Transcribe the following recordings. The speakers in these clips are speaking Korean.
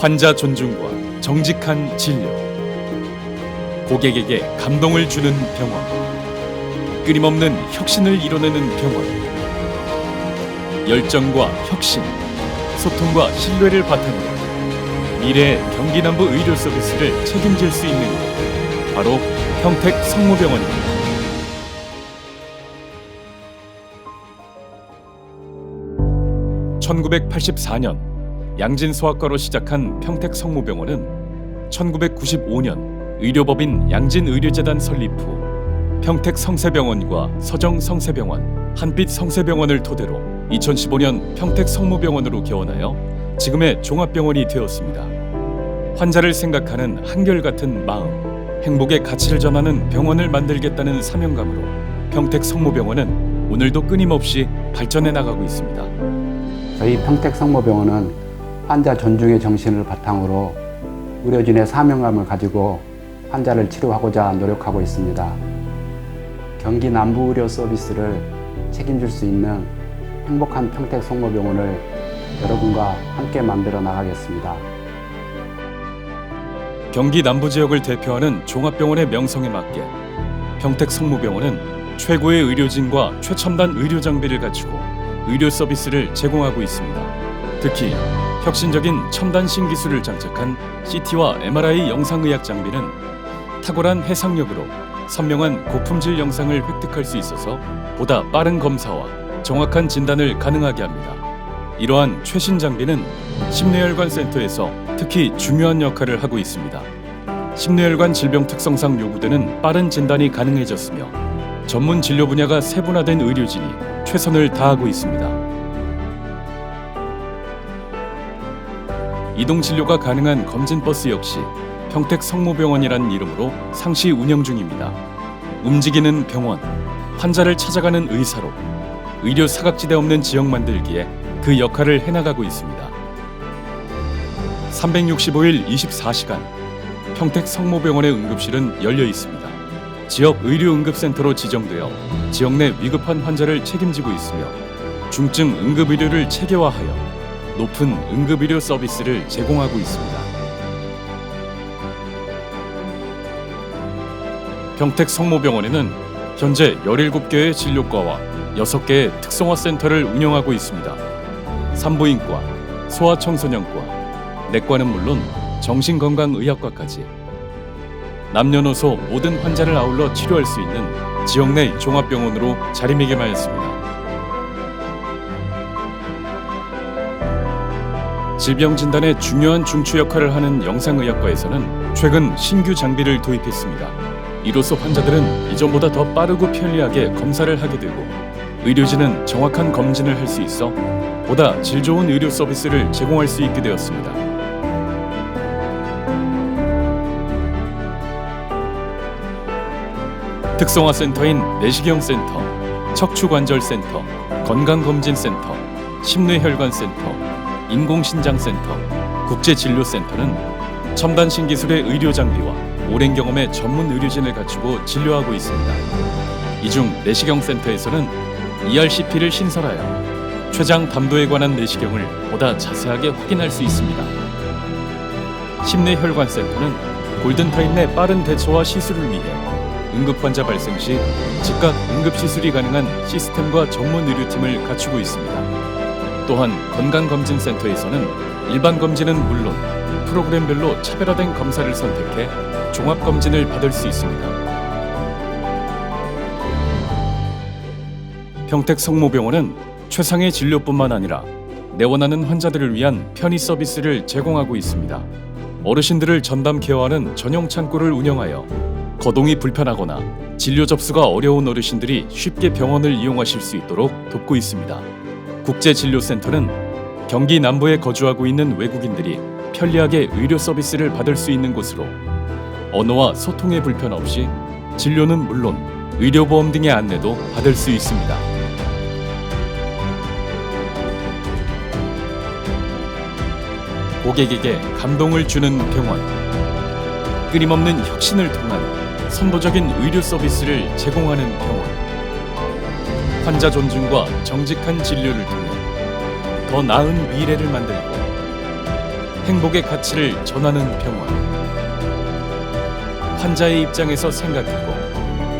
환자 존중과 정직한 진료, 고객에게 감동을 주는 병원, 끊임없는 혁신을 이뤄내는 병원, 열정과 혁신, 소통과 신뢰를 바탕으로 미래의 경기 남부 의료 서비스를 책임질 수 있는 곳, 바로 평택 성모병원입니다. 1984년 양진소아과로 시작한 평택 성모병원은 1995년 의료법인 양진의료재단 설립 후 평택 성세병원과 서정 성세병원, 한빛 성세병원을 토대로 2015년 평택 성모병원으로 개원하여 지금의 종합병원이 되었습니다. 환자를 생각하는 한결같은 마음, 행복의 가치를 전하는 병원을 만들겠다는 사명감으로 평택 성모병원은 오늘도 끊임없이 발전해 나가고 있습니다. 저희 평택 성모병원은 환자 존중의 정신을 바탕으로 의료진의 사명감을 가지고 환자를 치료하고자 노력하고 있습니다. 경기 남부 의료 서비스를 책임질 수 있는 행복한 평택 성모병원을 여러분과 함께 만들어 나가겠습니다. 경기 남부 지역을 대표하는 종합병원의 명성에 맞게 평택 성모병원은 최고의 의료진과 최첨단 의료 장비를 갖추고 의료 서비스를 제공하고 있습니다. 특히 혁신적인 첨단 신 기술을 장착한 CT와 MRI 영상의학 장비는 탁월한 해상력으로 선명한 고품질 영상을 획득할 수 있어서 보다 빠른 검사와 정확한 진단을 가능하게 합니다. 이러한 최신 장비는 심뇌혈관 센터에서 특히 중요한 역할을 하고 있습니다. 심뇌혈관 질병 특성상 요구되는 빠른 진단이 가능해졌으며 전문 진료 분야가 세분화된 의료진이 최선을 다하고 있습니다. 이동 진료가 가능한 검진 버스 역시 평택 성모병원이라는 이름으로 상시 운영 중입니다. 움직이는 병원, 환자를 찾아가는 의사로 의료 사각지대 없는 지역 만들기에 그 역할을 해나가고 있습니다. 365일 24시간 평택 성모병원의 응급실은 열려 있습니다. 지역 의료 응급센터로 지정되어 지역 내 위급한 환자를 책임지고 있으며 중증 응급 의료를 체계화하여 높은 응급 의료 서비스를 제공하고 있습니다. 평택 성모병원에는 현재 17개의 진료과와 6개의 특성화 센터를 운영하고 있습니다. 산부인과, 소아청소년과, 내과는 물론 정신건강의학과까지 남녀노소 모든 환자를 아울러 치료할 수 있는 지역 내 종합병원으로 자리매김하였습니다. 질병 진단에 중요한 중추 역할을 하는 영상의학과에서는 최근 신규 장비를 도입했습니다. 이로써 환자들은 이전보다 더 빠르고 편리하게 검사를 하게 되고 의료진은 정확한 검진을 할 수 있어 보다 질 좋은 의료 서비스를 제공할 수 있게 되었습니다. 특성화 센터인 내시경 센터, 척추관절 센터, 건강검진센터, 심뇌혈관 센터, 인공신장센터, 국제진료센터는 첨단 신기술의 의료 장비와 오랜 경험의 전문 의료진을 갖추고 진료하고 있습니다. 이중 내시경 센터에서는 ERCP를 신설하여 췌장 담도에 관한 내시경을 보다 자세하게 확인할 수 있습니다. 심내혈관 센터는 골든타임 내 빠른 대처와 시술을 위해 응급 환자 발생 시 즉각 응급 시술이 가능한 시스템과 전문 의료팀을 갖추고 있습니다. 또한 건강검진센터에서는 일반 검진은 물론 프로그램별로 차별화된 검사를 선택해 종합 검진을 받을 수 있습니다. 평택 성모병원은 최상의 진료뿐만 아니라 내원하는 환자들을 위한 편의 서비스를 제공하고 있습니다. 어르신들을 전담 케어하는 전용 창구를 운영하여 거동이 불편하거나 진료 접수가 어려운 어르신들이 쉽게 병원을 이용하실 수 있도록 돕고 있습니다. 국제진료센터는 경기 남부에 거주하고 있는 외국인들이 편리하게 의료 서비스를 받을 수 있는 곳으로 언어와 소통의 불편 없이 진료는 물론 의료보험 등의 안내도 받을 수 있습니다. 고객에게 감동을 주는 병원. 끊임없는 혁신을 통한 선도적인 의료 서비스를 제공하는 병원. 환자 존중과 정직한 진료를 통해 더 나은 미래를 만들고 행복의 가치를 전하는 병원. 환자의 입장에서 생각하고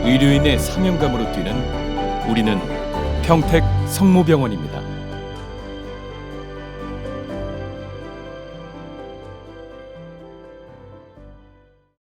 의료인의 사명감으로 뛰는 우리는 평택 성모병원입니다.